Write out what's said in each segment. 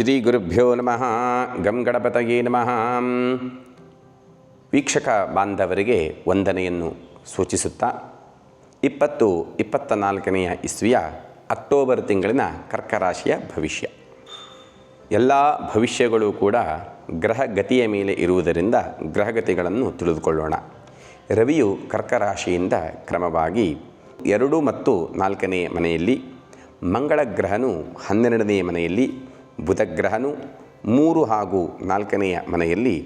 ಶ್ರೀ ಗುರುಭ್ಯೋ ನಮಃ. ಗಂ ಗಣಪತಯೇ ನಮಃ. ವೀಕ್ಷಕ ಬಾಂಧವರಿಗೆ ವಂದನೆಯನ್ನು ಸೂಚಿಸುತ್ತಾ, ಇಪ್ಪತ್ತು ಇಪ್ಪತ್ತ ನಾಲ್ಕನೆಯ ಇಸ್ವಿಯ ಅಕ್ಟೋಬರ್ ತಿಂಗಳಿನ ಕರ್ಕರಾಶಿಯ ಭವಿಷ್ಯ. ಎಲ್ಲ ಭವಿಷ್ಯಗಳು ಕೂಡ ಗ್ರಹಗತಿಯ ಮೇಲೆ ಇರುವುದರಿಂದ ಗ್ರಹಗತಿಗಳನ್ನು ತಿಳಿದುಕೊಳ್ಳೋಣ. ರವಿಯು ಕರ್ಕರಾಶಿಯಿಂದ ಕ್ರಮವಾಗಿ ಎರಡು ಮತ್ತು ನಾಲ್ಕನೇ ಮನೆಯಲ್ಲಿ, ಮಂಗಳ ಗ್ರಹನು ಹನ್ನೆರಡನೇ ಮನೆಯಲ್ಲಿ ಬುಧಗ್ರಹನು ಮೂರು ಹಾಗೂ ನಾಲ್ಕನೆಯ ಮನೆಯಲ್ಲಿ,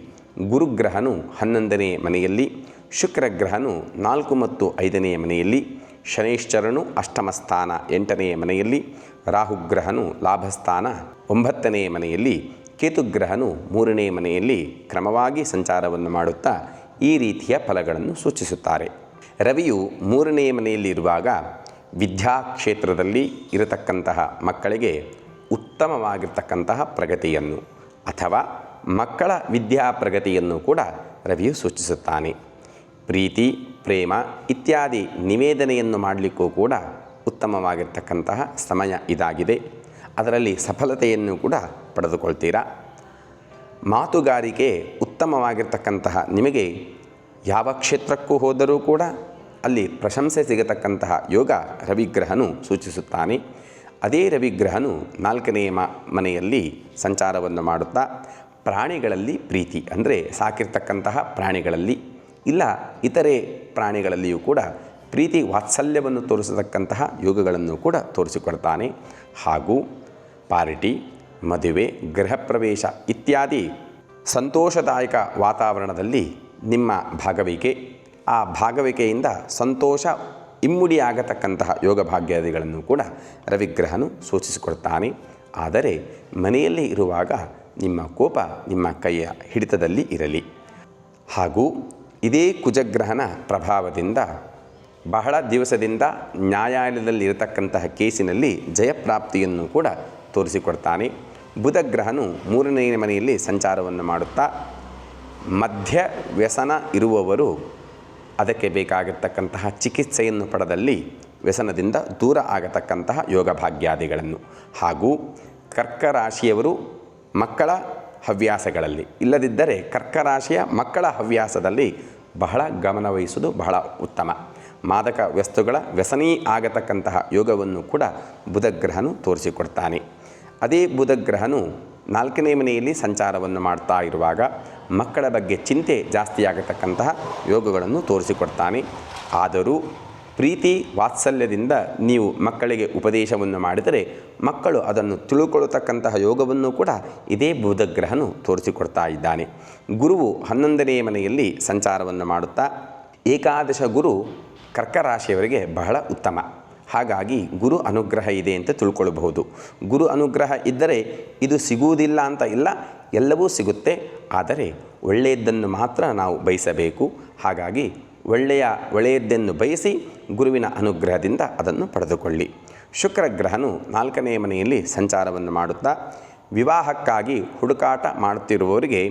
ಗುರುಗ್ರಹನು ಹನ್ನೊಂದನೆಯ ಮನೆಯಲ್ಲಿ, ಶುಕ್ರಗ್ರಹನು ನಾಲ್ಕು ಮತ್ತು ಐದನೆಯ ಮನೆಯಲ್ಲಿ, ಶನೈಶ್ಚರನು ಅಷ್ಟಮಸ್ಥಾನ ಎಂಟನೆಯ ಮನೆಯಲ್ಲಿ, ರಾಹುಗ್ರಹನು ಲಾಭಸ್ಥಾನ ಒಂಬತ್ತನೆಯ ಮನೆಯಲ್ಲಿ, ಕೇತುಗ್ರಹನು ಮೂರನೇ ಮನೆಯಲ್ಲಿ ಕ್ರಮವಾಗಿ ಸಂಚಾರವನ್ನು ಮಾಡುತ್ತಾ ಈ ರೀತಿಯ ಫಲಗಳನ್ನು ಸೂಚಿಸುತ್ತಾರೆ. ರವಿಯು ಮೂರನೇ ಮನೆಯಲ್ಲಿರುವಾಗ ವಿದ್ಯಾಕ್ಷೇತ್ರದಲ್ಲಿ ಇರತಕ್ಕಂತಹ ಮಕ್ಕಳಿಗೆ ಉತ್ತಮವಾಗಿರ್ತಕ್ಕಂತಹ ಪ್ರಗತಿಯನ್ನು ಅಥವಾ ಮಕ್ಕಳ ವಿದ್ಯಾ ಪ್ರಗತಿಯನ್ನು ಕೂಡ ರವಿಯು ಸೂಚಿಸುತ್ತಾನೆ. ಪ್ರೀತಿ, ಪ್ರೇಮ ಇತ್ಯಾದಿ ನಿವೇದನೆಯನ್ನು ಮಾಡಲಿಕ್ಕೂ ಕೂಡ ಉತ್ತಮವಾಗಿರ್ತಕ್ಕಂತಹ ಸಮಯ ಇದಾಗಿದೆ. ಅದರಲ್ಲಿ ಸಫಲತೆಯನ್ನು ಕೂಡ ಪಡೆದುಕೊಳ್ತೀರಾ? ಮಾತುಗಾರಿಕೆ ಉತ್ತಮವಾಗಿರ್ತಕ್ಕಂತಹ ನಿಮಗೆ ಯಾವ ಕ್ಷೇತ್ರಕ್ಕೂ ಹೋದರೂ ಕೂಡ ಅಲ್ಲಿ ಪ್ರಶಂಸೆ ಸಿಗತಕ್ಕಂತಹ ಯೋಗ ರವಿಗ್ರಹನು ಸೂಚಿಸುತ್ತಾನೆ. ಅದೇ ರವಿಗ್ರಹನು ನಾಲ್ಕನೆಯ ಮನೆಯಲ್ಲಿ ಸಂಚಾರವನ್ನು ಮಾಡುತ್ತಾ ಪ್ರಾಣಿಗಳಲ್ಲಿ ಪ್ರೀತಿ, ಅಂದರೆ ಸಾಕಿರ್ತಕ್ಕಂತಹ ಪ್ರಾಣಿಗಳಲ್ಲಿ ಇಲ್ಲ, ಇತರೆ ಪ್ರಾಣಿಗಳಲ್ಲಿಯೂ ಕೂಡ ಪ್ರೀತಿ ವಾತ್ಸಲ್ಯವನ್ನು ತೋರಿಸತಕ್ಕಂತಹ ಯೋಗಗಳನ್ನು ಕೂಡ ತೋರಿಸಿಕೊಡ್ತಾನೆ. ಹಾಗೂ ಪಾರ್ಟಿ, ಮದುವೆ ಗೃಹ ಪ್ರವೇಶ ಇತ್ಯಾದಿ ಸಂತೋಷದಾಯಕ ವಾತಾವರಣದಲ್ಲಿ ನಿಮ್ಮ ಭಾಗವಿಕೆ ಆ ಭಾಗವಿಕೆಯಿಂದ ಸಂತೋಷ ಇಮ್ಮುಡಿಯಾಗತಕ್ಕಂತಹ ಯೋಗ ಭಾಗ್ಯಾದಿಗಳನ್ನು ಕೂಡ ರವಿಗ್ರಹನು ಸೂಚಿಸಿಕೊಡ್ತಾನೆ. ಆದರೆ ಮನೆಯಲ್ಲಿ ಇರುವಾಗ ನಿಮ್ಮ ಕೋಪ ನಿಮ್ಮ ಕೈಯ ಹಿಡಿತದಲ್ಲಿ ಇರಲಿ. ಹಾಗೂ ಇದೇ ಕುಜಗ್ರಹನ ಪ್ರಭಾವದಿಂದ, ಬಹಳ ದಿವಸದಿಂದ ನ್ಯಾಯಾಲಯದಲ್ಲಿ ಇರತಕ್ಕಂತಹ ಕೇಸಿನಲ್ಲಿ ಜಯಪ್ರಾಪ್ತಿಯನ್ನು ಕೂಡ ತೋರಿಸಿಕೊಡ್ತಾನೆ. ಬುಧಗ್ರಹನು ಮೂರನೇ ಮನೆಯಲ್ಲಿ ಸಂಚಾರವನ್ನು ಮಾಡುತ್ತಾ, ಮಧ್ಯ ವ್ಯಸನ ಇರುವವರು ಅದಕ್ಕೆ ಬೇಕಾಗಿರ್ತಕ್ಕಂತಹ ಚಿಕಿತ್ಸೆಯನ್ನು ಪಡೆದಲ್ಲಿ ವ್ಯಸನದಿಂದ ದೂರ ಆಗತಕ್ಕಂತಹ ಯೋಗ ಭಾಗ್ಯಾದಿಗಳನ್ನು. ಹಾಗೂ ಕರ್ಕರಾಶಿಯವರು ಮಕ್ಕಳ ಹವ್ಯಾಸಗಳಲ್ಲಿ. ಇಲ್ಲದಿದ್ದರೆ ಕರ್ಕರಾಶಿಯ ಮಕ್ಕಳ ಹವ್ಯಾಸದಲ್ಲಿ ಬಹಳ ಗಮನವಹಿಸುವುದು ಬಹಳ ಉತ್ತಮ. ಮಾದಕ ವಸ್ತುಗಳ ವ್ಯಸನೀ ಆಗತಕ್ಕಂತಹ ಯೋಗವನ್ನು ಕೂಡ ಬುಧಗ್ರಹನು ತೋರಿಸಿಕೊಡ್ತಾನೆ. ಅದೇ ಬುಧಗ್ರಹನು ನಾಲ್ಕನೇ ಮನೆಯಲ್ಲಿ ಸಂಚಾರವನ್ನು ಮಾಡ್ತಾ ಇರುವಾಗ ಮಕ್ಕಳ ಬಗ್ಗೆ ಚಿಂತೆ ಜಾಸ್ತಿಯಾಗತಕ್ಕಂತಹ ಯೋಗಗಳನ್ನು ತೋರಿಸಿಕೊಡ್ತಾನೆ. ಆದರೂ ಪ್ರೀತಿ ವಾತ್ಸಲ್ಯದಿಂದ ನೀವು ಮಕ್ಕಳಿಗೆ ಉಪದೇಶವನ್ನು ಮಾಡಿದರೆ ಮಕ್ಕಳು ಅದನ್ನು ತಿಳುಕೊಳ್ಳತಕ್ಕಂತಹ ಯೋಗವನ್ನು ಕೂಡ ಇದೇ ಬುಧಗ್ರಹನು ತೋರಿಸಿಕೊಡ್ತಾ ಇದ್ದಾನೆ. ಗುರುವು ಹನ್ನೊಂದನೇ ಮನೆಯಲ್ಲಿ ಸಂಚಾರವನ್ನು ಮಾಡುತ್ತಾ ಏಕಾದಶ ಗುರು ಕರ್ಕರಾಶಿಯವರಿಗೆ ಬಹಳ ಉತ್ತಮ. ಹಾಗಾಗಿ ಗುರು ಅನುಗ್ರಹ ಇದೆ ಅಂತ ತಿಳ್ಕೊಳ್ಬಹುದು. ಗುರು ಅನುಗ್ರಹ ಇದ್ದರೆ ಇದು ಸಿಗುವುದಿಲ್ಲ ಅಂತ ಇಲ್ಲ, ಎಲ್ಲವೂ ಸಿಗುತ್ತೆ. ಆದರೆ ಒಳ್ಳೆಯದನ್ನು ಮಾತ್ರ ನಾವು ಬಯಸಬೇಕು. ಹಾಗಾಗಿ ಒಳ್ಳೆಯ ಒಳ್ಳೆಯದನ್ನು ಬಯಸಿ ಗುರುವಿನ ಅನುಗ್ರಹದಿಂದ ಅದನ್ನು ಪಡೆದುಕೊಳ್ಳಿ. ಶುಕ್ರಗ್ರಹನು ನಾಲ್ಕನೇ ಮನೆಯಲ್ಲಿ ಸಂಚಾರವನ್ನು ಮಾಡುತ್ತಾ, ವಿವಾಹಕ್ಕಾಗಿ ಹುಡುಕಾಟ ಮಾಡುತ್ತಿರುವವರಿಗೆ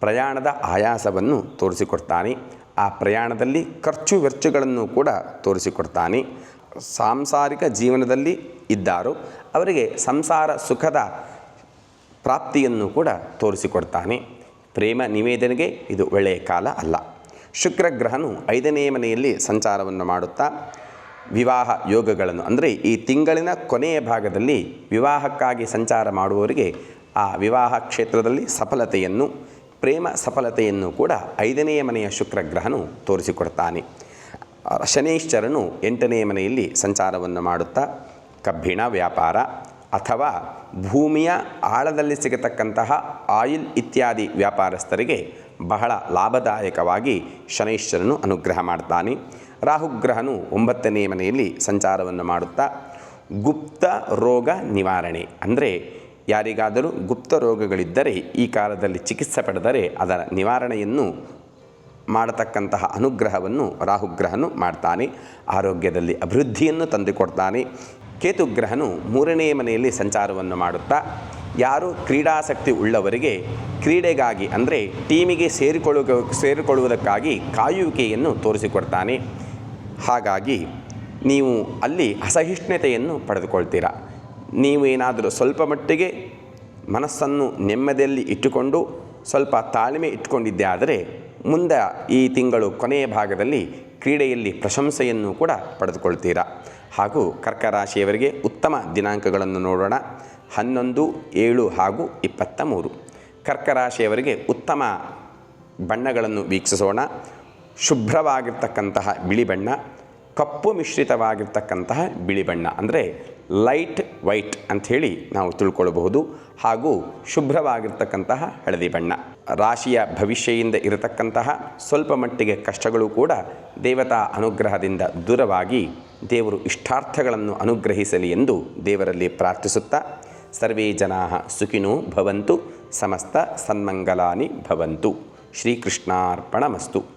ಪ್ರಯಾಣದ ಆಯಾಸವನ್ನು ತೋರಿಸಿಕೊಡ್ತಾನೆ. ಆ ಪ್ರಯಾಣದಲ್ಲಿ ಖರ್ಚು ವೆಚ್ಚಗಳನ್ನು ಕೂಡ ತೋರಿಸಿಕೊಡ್ತಾನೆ. ಸಾಂಸಾರಿಕ ಜೀವನದಲ್ಲಿ ಇದ್ದಾರೋ. ಅವರಿಗೆ ಸಂಸಾರ ಸುಖದ ಪ್ರಾಪ್ತಿಯನ್ನು ಕೂಡ ತೋರಿಸಿಕೊಡ್ತಾನೆ. ಪ್ರೇಮ ನಿವೇದನೆಗೆ ಇದು ಒಳ್ಳೆಯ ಕಾಲ ಅಲ್ಲ. ಶುಕ್ರಗ್ರಹನು ಐದನೇ ಮನೆಯಲ್ಲಿ ಸಂಚಾರವನ್ನು ಮಾಡುತ್ತಾ, ವಿವಾಹ ಯೋಗಗಳನ್ನು, ಅಂದರೆ ಈ ತಿಂಗಳಿನ ಕೊನೆಯ ಭಾಗದಲ್ಲಿ ವಿವಾಹಕ್ಕಾಗಿ ಸಂಚಾರ ಮಾಡುವವರಿಗೆ ಆ ವಿವಾಹ ಕ್ಷೇತ್ರದಲ್ಲಿ ಸಫಲತೆಯನ್ನು, ಪ್ರೇಮ ಸಫಲತೆಯನ್ನು ಕೂಡ ಐದನೆಯ ಮನೆಯ ಶುಕ್ರಗ್ರಹನು ತೋರಿಸಿಕೊಡ್ತಾನೆ. ಶನೈಶ್ಚರನು ಎಂಟನೇ ಮನೆಯಲ್ಲಿ ಸಂಚಾರವನ್ನು ಮಾಡುತ್ತಾ, ಕಬ್ಬಿಣ ವ್ಯಾಪಾರ ಅಥವಾ ಭೂಮಿಯ ಆಳದಲ್ಲಿ ಸಿಗತಕ್ಕಂತಹ ಆಯಿಲ್ ಇತ್ಯಾದಿ ವ್ಯಾಪಾರಸ್ಥರಿಗೆ ಬಹಳ ಲಾಭದಾಯಕವಾಗಿ ಶನೈಶ್ವರನು ಅನುಗ್ರಹ ಮಾಡ್ತಾನೆ. ರಾಹುಗ್ರಹನು ಒಂಬತ್ತನೇ ಮನೆಯಲ್ಲಿ ಸಂಚಾರವನ್ನು ಮಾಡುತ್ತಾ, ಗುಪ್ತ ರೋಗ ನಿವಾರಣೆ. ಅಂದರೆ, ಯಾರಿಗಾದರೂ ಗುಪ್ತ ರೋಗಗಳಿದ್ದರೆ, ಈ ಕಾಲದಲ್ಲಿ ಚಿಕಿತ್ಸೆ ಪಡೆದರೆ ಅದರ ನಿವಾರಣೆಯನ್ನು ಮಾಡತಕ್ಕಂತಹ ಅನುಗ್ರಹವನ್ನು ರಾಹುಗ್ರಹನು ಮಾಡ್ತಾನೆ. ಆರೋಗ್ಯದಲ್ಲಿ ಅಭಿವೃದ್ಧಿಯನ್ನು ತಂದುಕೊಡ್ತಾನೆ. ಕೇತುಗ್ರಹನು ಮೂರನೇ ಮನೆಯಲ್ಲಿ ಸಂಚಾರವನ್ನು ಮಾಡುತ್ತಾ, ಯಾರು ಕ್ರೀಡಾಸಕ್ತಿ ಉಳ್ಳವರಿಗೆ ಕ್ರೀಡೆಗಾಗಿ ಅಂದರೆ ಟೀಮಿಗೆ ಸೇರಿಕೊಳ್ಳುವ ಸೇರಿಕೊಳ್ಳುವುದಕ್ಕಾಗಿ ಕಾಯುವಿಕೆಯನ್ನು ತೋರಿಸಿಕೊಡ್ತಾನೆ. ಹಾಗಾಗಿ ನೀವು ಅಲ್ಲಿ ಅಸಹಿಷ್ಣುತೆಯನ್ನು ಪಡೆದುಕೊಳ್ತೀರಾ. ನೀವು ಏನಾದರೂ ಸ್ವಲ್ಪ ಮಟ್ಟಿಗೆ ಮನಸ್ಸನ್ನು ನೆಮ್ಮದಿಯಲ್ಲಿ ಇಟ್ಟುಕೊಂಡು, ಸ್ವಲ್ಪ ತಾಳ್ಮೆ ಇಟ್ಟುಕೊಂಡಿದ್ದೇ ಆದರೆ ಮುಂದೆ ಈ ತಿಂಗಳು ಕೊನೆಯ ಭಾಗದಲ್ಲಿ ಕ್ರೀಡೆಯಲ್ಲಿ ಪ್ರಶಂಸೆಯನ್ನು ಕೂಡ ಪಡೆದುಕೊಳ್ತೀರಾ. ಹಾಗೂ ಕರ್ಕ ರಾಶಿಯವರಿಗೆ ಉತ್ತಮ ದಿನಾಂಕಗಳನ್ನು ನೋಡೋಣ. ಹನ್ನೊಂದು, ಏಳು ಹಾಗೂ ಇಪ್ಪತ್ತ ಮೂರು ಕರ್ಕ ರಾಶಿಯವರಿಗೆ ಉತ್ತಮ ಬಣ್ಣಗಳನ್ನು ವೀಕ್ಷಿಸೋಣ. ಶುಭ್ರವಾಗಿರ್ತಕ್ಕಂತಹ ಬಿಳಿ ಬಣ್ಣ, ಕಪ್ಪು ಮಿಶ್ರಿತವಾಗಿರ್ತಕ್ಕಂತಹ ಬಿಳಿ ಬಣ್ಣ, ಅಂದರೆ ಲೈಟ್ ವೈಟ್ ಅಂಥೇಳಿ ನಾವು ತಿಳ್ಕೊಳ್ಬಹುದು. ಹಾಗೂ ಶುಭ್ರವಾಗಿರ್ತಕ್ಕಂತಹ ಹಳದಿ ಬಣ್ಣ. ರಾಶಿಯ ಭವಿಷ್ಯದಿಂದ ಇರತಕ್ಕಂತಹ ಸ್ವಲ್ಪ ಮಟ್ಟಿಗೆ ಕಷ್ಟಗಳು ಕೂಡ ದೇವತಾ ಅನುಗ್ರಹದಿಂದ ದೂರವಾಗಿ ದೇವರು ಇಷ್ಟಾರ್ಥಗಳನ್ನು ಅನುಗ್ರಹಿಸಲಿ ಎಂದು ದೇವರಲ್ಲಿ ಪ್ರಾರ್ಥಿಸುತ್ತಾ ಸರ್ವೇ ಜನಾ ಸುಖಿನೋ ಭವಂತು ಸಮಸ್ತ ಸನ್ಮಂಗಲಾನಿ ಭವಂತು. ಶ್ರೀಕೃಷ್ಣಾರ್ಪಣಮಸ್ತು.